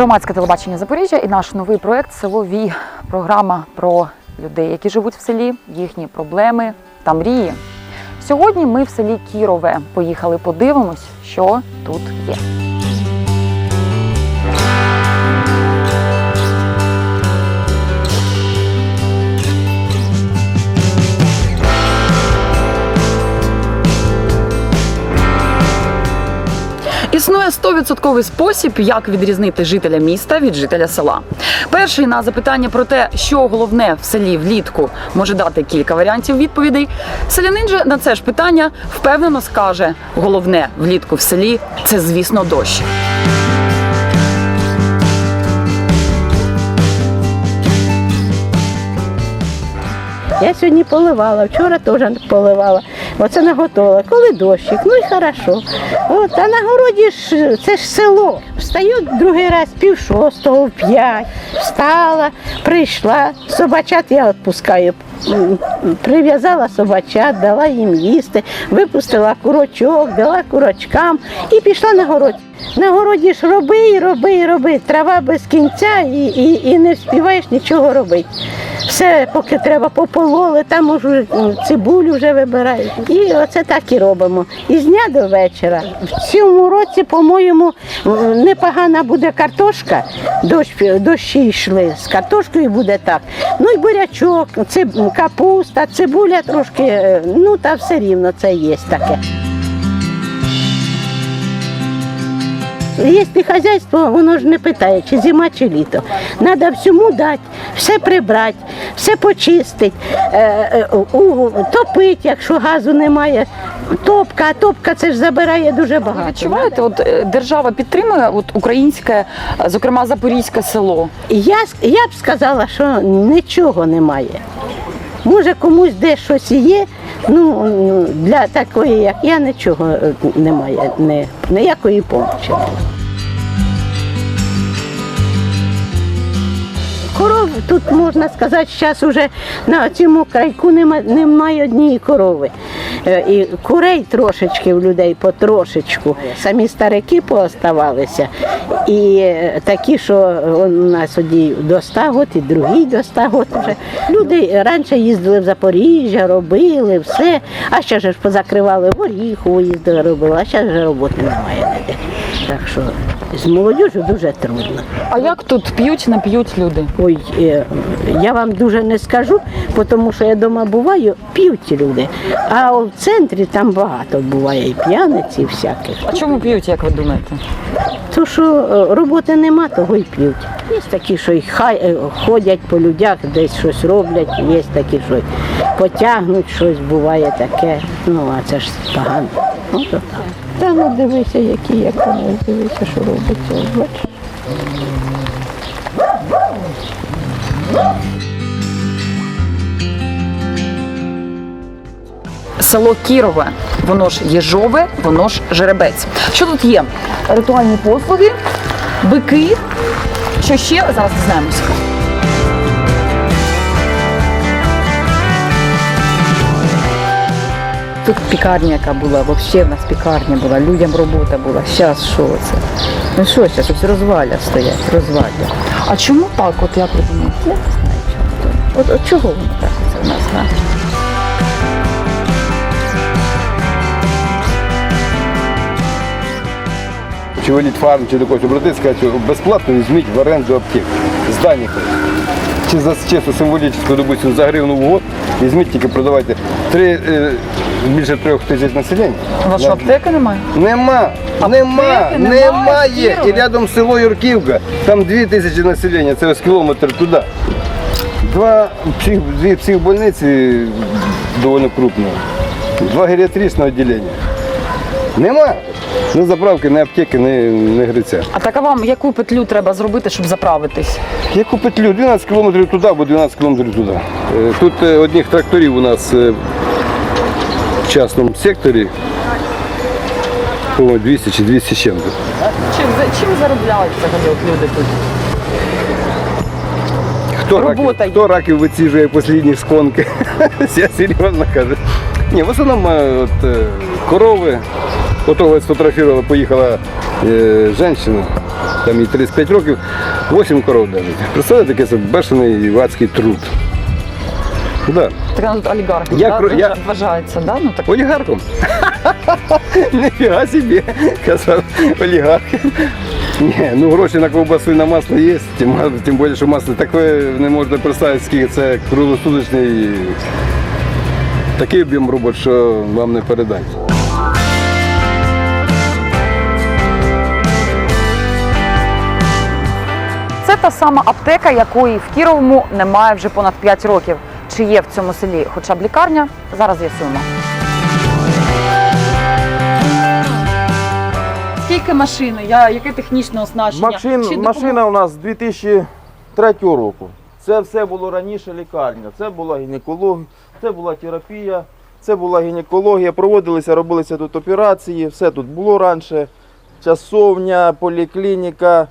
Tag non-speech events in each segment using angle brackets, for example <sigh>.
Громадське телебачення Запоріжжя і наш новий проект Селові Програма про людей, які живуть в селі, їхні проблеми та мрії. Сьогодні ми в селі Кірове. Поїхали подивимось, що тут є. 100% спосіб, як відрізнити жителя міста від жителя села. Перший на запитання про те, що головне в селі влітку, може дати кілька варіантів відповідей. Селянин же на це ж питання впевнено скаже: головне влітку в селі це, звісно, дощ. Я сьогодні поливала, вчора теж поливала. Оце наготовила. Коли дощик, ну і хорошо. От, а на городі ж це ж село. Встаю другий раз пів шостого, п'ять. Встала, прийшла. Собачат я відпускаю. Прив'язала собачат, дала їм їсти, випустила курочок, дала курочкам і пішла на город. На городі ж роби, роби, роби. Трава без кінця і, і, і не вспіваєш нічого робити. Все, поки треба попололи, там уже цибулю вже вибирають. І оце так і робимо. І з дня до вечора. В цьому році, по-моєму, непогана буде картошка. Дощ, дощі йшли. З картошкою буде так. Ну і бурячок, циб, капуста, цибуля трошки, е, ну та все рівно це є таке. Якщо хазяйство, воно ж не питає, чи зима, чи літо. Треба всьому дати, все прибрати, все почистити, е, е, топити, якщо газу немає. Топка, а топка це ж забирає дуже багато. Ви відчуваєте, от е, держава підтримує от українське, зокрема запорізьке село. Я, я б сказала, що нічого немає. Може, комусь де щось є, ну для такої, як я, нічого е, немає, не, ніякої помочі. Коров тут можна сказати, зараз вже на цьому крайку немає, немає однієї корови. Е, І курей трошечки в людей потрошечку. Самі старики пооставалися. І е, такі, що у нас одні до 100 років, і другі до 100 років вже. Люди раніше їздили в Запоріжжя, робили все, а ще ж позакривали в Оріху, їздили, робили, а зараз вже роботи немає ніде. Так що з молодіжю дуже трудно. А як тут п'ють, не п'ють люди? Ой, е, я вам дуже не скажу, тому що я вдома буваю, п'ють люди. А в центрі там багато буває і п'яниць, і всяких. А чому п'ють, як ви думаєте? То що е, роботи нема, того й п'ють. Є такі, що й хай е, ходять по людях, десь щось роблять, є такі, що й потягнуть щось, буває таке. Ну, а це ж погано. Ну, то так. Та ну дивися, які, як вони, дивися, що робиться. Бачиш? Село Кірове, воно ж Єжове, воно ж Жеребець. Що тут є? Ритуальні послуги, бики. Що ще? Зараз дізнаємося. Тут пікарня, яка була, взагалі в нас пікарня була, людям робота була. Зараз що це? Ну що зараз, щось розваля стоять, розваля. А чому так, от як ви? Я не знаю, чому. От, от чого воно так це в нас? Да? Чи виліть фарм, чи до когось обратитися, сказати, безплатно візьміть в оренду аптеку з Даніка. Чи за чисто символічно, допустим, за гривну в год, візьміть, тільки продавайте. Три, е, більше трьох тисяч населення. У вас що, аптеки немає? Нема, нема, немає, немає. І рядом село Юрківка, там дві тисячі населення, це ось кілометр туди. Два псих, дві психбольниці доволі крупні, два геріатричні відділення. Нема. Ні заправки, ні аптеки, ні, ні гриця. А так а вам яку петлю треба зробити, щоб заправитись? Яку петлю? 12 кілометрів туди або 12 кілометрів туди. Е, Тут е, одних тракторів у нас е, в частному секторі по 200 чи 200 з чим-то. Чим, чим заробляють взагалі от люди тут? Хто Робота раків, є. хто раків виціжує останні шконки? Я серйозно кажу. Ні, в основному е, от, е, корови. Отого сфотографувала, поїхала е, жінка там їй 35 років, 8 коров держить. Представляєте, такий це бешений труд. Да. Так тут олігарх, Я да, кро- я- вважається, да? Ну, так. Олігархом. <laughs> Ніфіга собі, казав олігарх. Ні, ну гроші на ковбасу і на масло є, тим, тим більше, що масло таке не можна представити, скільки це круглосуточний такий об'єм робот, що вам не передати. Це та сама аптека, якої в Кіровому немає вже понад 5 років. Чи є в цьому селі хоча б лікарня? Зараз з'ясуємо. Скільки машини? Я, яке технічне оснащення? Машин, Чи машина у нас з 2003 року. Це все було раніше лікарня. Це була гінекологія, це була терапія, це була гінекологія. Проводилися, робилися тут операції, все тут було раніше. Часовня, поліклініка,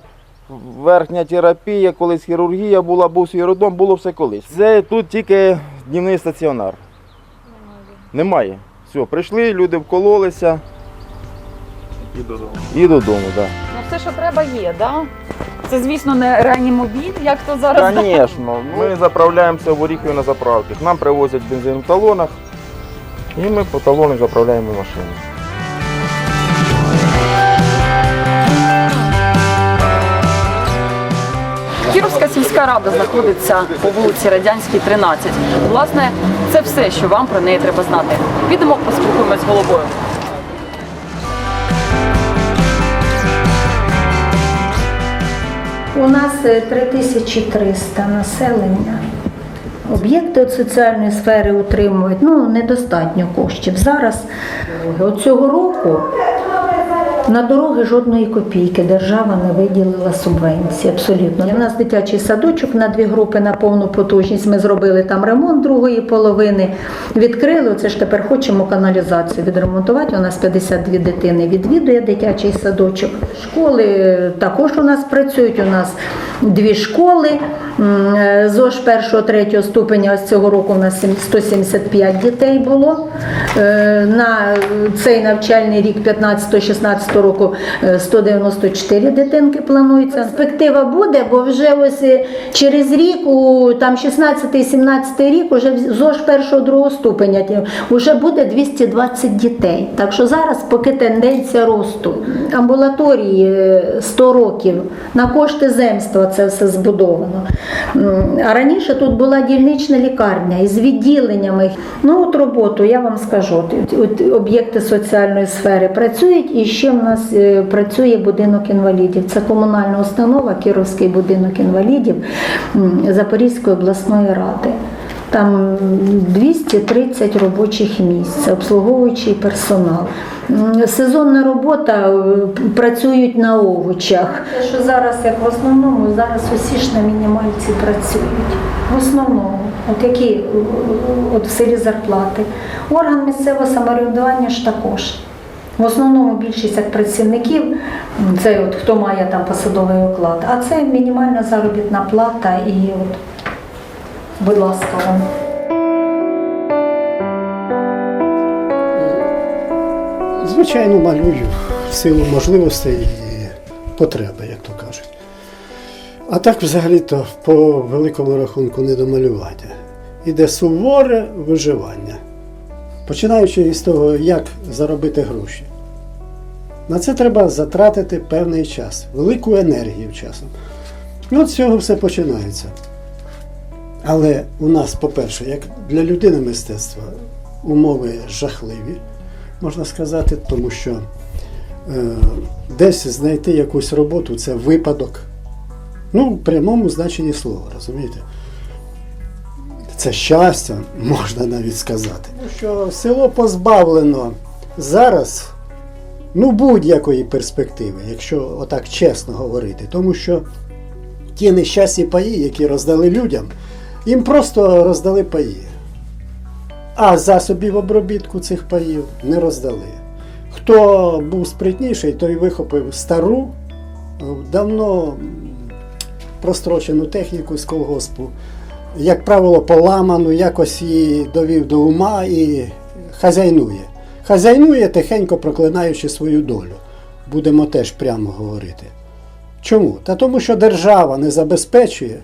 верхня терапія, колись хірургія була, був свій роддом, було все колись. Це тут тільки днівний стаціонар. Немає. Все, прийшли, люди вкололися. І додому. І додому, так. Ну все, що треба, є, да? Це, звісно, не реанімобіль, як то зараз. Звісно, ми заправляємося в Оріхові на заправках. Нам привозять бензин в талонах, і ми по талонах заправляємо машину. Сільська рада знаходиться по вулиці Радянській, 13. Власне, це все, що вам про неї треба знати. Підемо поспілкуємось з головою. У нас е, 3300 населення. Об'єкти от соціальної сфери утримують ну, недостатньо коштів. Зараз от цього року на дороги жодної копійки держава не виділила субвенції. Абсолютно. У нас дитячий садочок на дві групи на повну потужність. Ми зробили там ремонт другої половини. Відкрили. Оце ж тепер хочемо каналізацію відремонтувати. У нас 52 дитини відвідує дитячий садочок. Школи також у нас працюють. У нас дві школи. Е, ЗОЖ першого, третього ступеня ось цього року у нас 175 дітей було. Е, На цей навчальний рік 15-16 року е, 194 дитинки планується. Перспектива буде, бо вже ось е, через рік, у там 16-17 рік, уже ЗОЖ першого другого ступеня вже буде 220 дітей. Так що зараз поки тенденція росту. Амбулаторії е, 100 років, на кошти земства це все збудовано. А раніше тут була дільнична лікарня із відділеннями. Ну от роботу, я вам скажу, от об'єкти соціальної сфери працюють і ще в нас е, працює будинок інвалідів. Це комунальна установа, Кіровський будинок інвалідів Запорізької обласної ради. Там 230 робочих місць, обслуговуючий персонал. Сезонна робота, е, працюють на овочах. Те, що зараз, як в основному, зараз усі ж на мінімальці працюють. В основному, от які е, от в селі зарплати. Орган місцевого самоврядування ж також. В основному більшість як працівників, це от хто має там посадовий оклад, а це мінімальна заробітна плата і от, будь ласка, вам. Звичайно, малюю в силу можливостей і потреби, як то кажуть. А так взагалі-то по великому рахунку не до малювання. Іде суворе виживання. Починаючи із того, як заробити гроші. На це треба затратити певний час, велику енергію часом. І от з цього все починається. Але у нас, по-перше, як для людини мистецтва, умови жахливі, можна сказати, тому що е, десь знайти якусь роботу це випадок. Ну, в прямому значенні слова, розумієте? Це щастя, <laughs> можна навіть сказати. Тому що село позбавлено зараз ну, будь-якої перспективи, якщо отак чесно говорити. Тому що ті нещасні паї, які роздали людям, їм просто роздали паї. А засобів обробітку цих паїв не роздали. Хто був спритніший, той вихопив стару, давно прострочену техніку з колгоспу, як правило, поламану, якось її довів до ума і хазяйнує. Хазяйнує, тихенько проклинаючи свою долю. Будемо теж прямо говорити. Чому? Та тому, що держава не забезпечує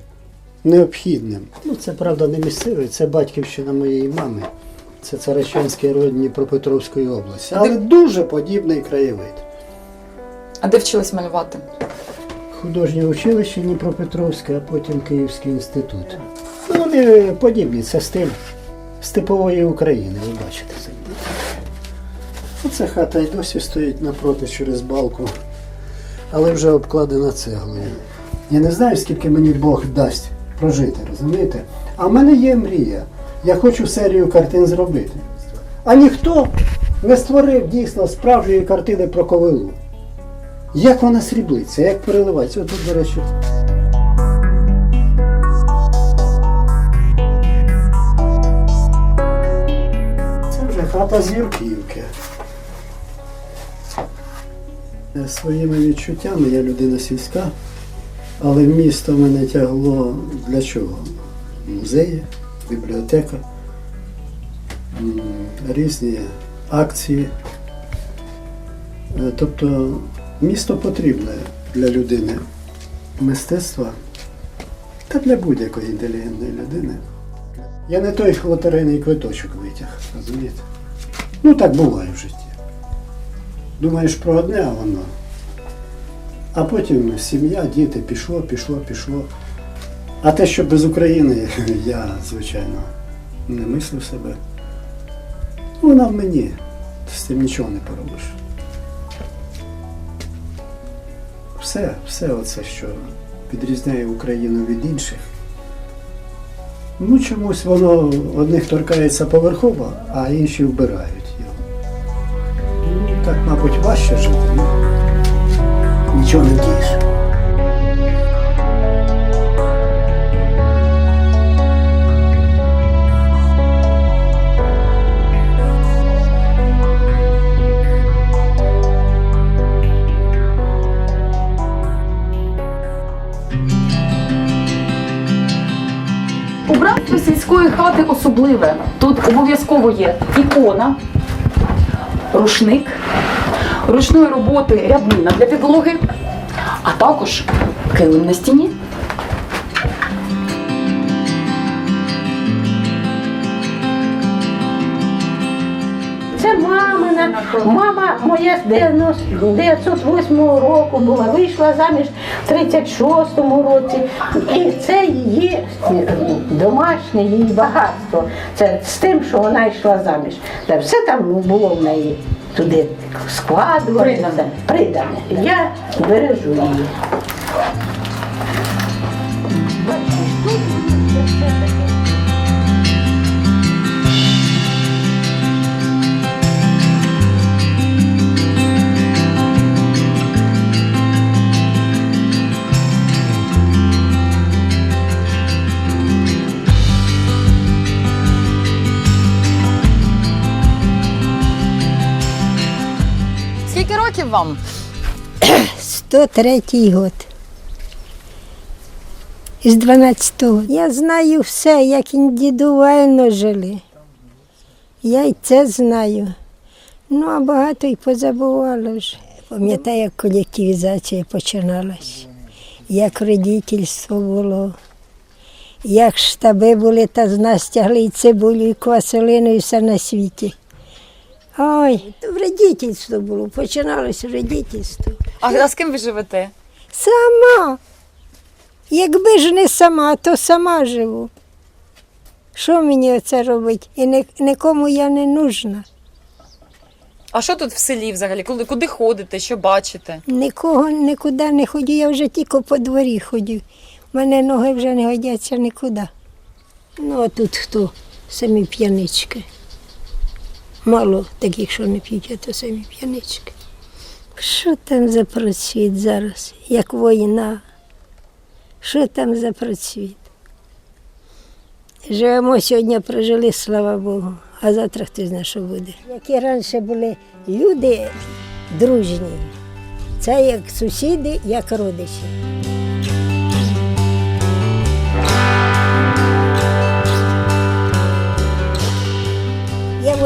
необхідним. Ну, це правда не місцевий, це батьківщина моєї мами. Це Царачанський район Дніпропетровської області. Але дуже подібний краєвид. А де вчились малювати? Художнє училище Дніпропетровське, а потім Київський інститут. Ну, вони подібні, це стиль степової України, ви бачите. Оце хата й досі стоїть напроти через балку, але вже обкладена цеглою. Я не знаю, скільки мені Бог дасть прожити, розумієте? А в мене є мрія. Я хочу серію картин зробити. А ніхто не створив дійсно справжньої картини про ковилу. Як вона сріблиться, як переливається? От тут, до речі. Це вже хата зірківки. Е, Своїми відчуттями я людина сільська, але місто мене тягло для чого? Музеї, бібліотека, різні акції. Е, Тобто місто потрібне для людини мистецтва та для будь-якої інтелігентної людини. Я не той лотерейний квиточок витяг, розумієте? Ну так буває в житті. Думаєш про одне, воно. А потім сім'я, діти, пішло, пішло, пішло. А те, що без України, <laughs> я, звичайно, не мислив себе. Вона в мені. З цим нічого не поробиш. Все, все оце, що відрізняє Україну від інших. Ну, чомусь воно одних торкається поверхово, а інші. Ну, так, мабуть, важче жити, ну нічого не вдієш. Убранство сільської хати особливе. Тут обов'язково є ікона, рушник, ручної роботи ряднина для підлоги, а також килим на стіні. Мамина. Мама моя з 908 року була, вийшла заміж в 36-му році. І це її домашнє її багатство. Це з тим, що вона йшла заміж. Та все там було в неї туди. Придане. Придане. Я бережу її. Вам? 103 год. З 12-го. Я знаю все, як індивідуально жили. Я й це знаю. Ну, а багато й позабувало вже. Пам'ятаю, як колективізація починалась, як родительство було, як штаби були, та з нас тягли і цибулю, і квасолину, і все на світі. Ой, то вредительство було, починалось вредительство. А, а з ким ви живете? Сама. Якби ж не сама, то сама живу. Що мені оце робить? І ні- нікому я не нужна. А що тут в селі взагалі? Куди, куди ходите? Що бачите? Нікого нікуди не ходю, я вже тільки по дворі ходю. У мене ноги вже не годяться нікуди. Ну, а тут хто? Самі п'янички. Мало таких, що не п'ють, а то самі п'янички. Що там за процвіт зараз, як війна? Що там за процвіт? Живемо сьогодні, прожили, слава Богу, а завтра хто знає, що буде. Які раніше були люди дружні, це як сусіди, як родичі.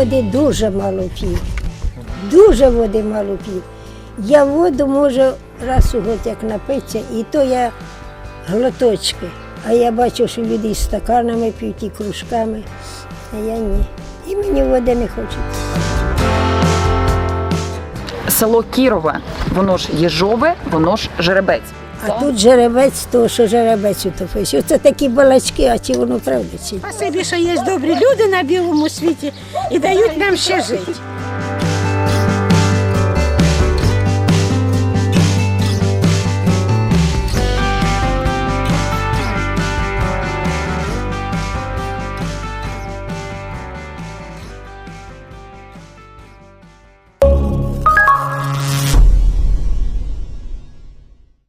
Води дуже мало п'ю. Дуже води мало п'ю. Я воду можу раз у год як напиться, і то я глоточки. А я бачу, що люди із стаканами п'ють і кружками, а я ні. І мені води не хочеться. Село Кірове, воно ж Єжове, воно ж Жеребець. А тут жеребець, то що жеребець утопився. Оце такі балачки, а чи воно правда чи? ні? Спасибі, що є добрі люди на білому світі і дають нам ще жити.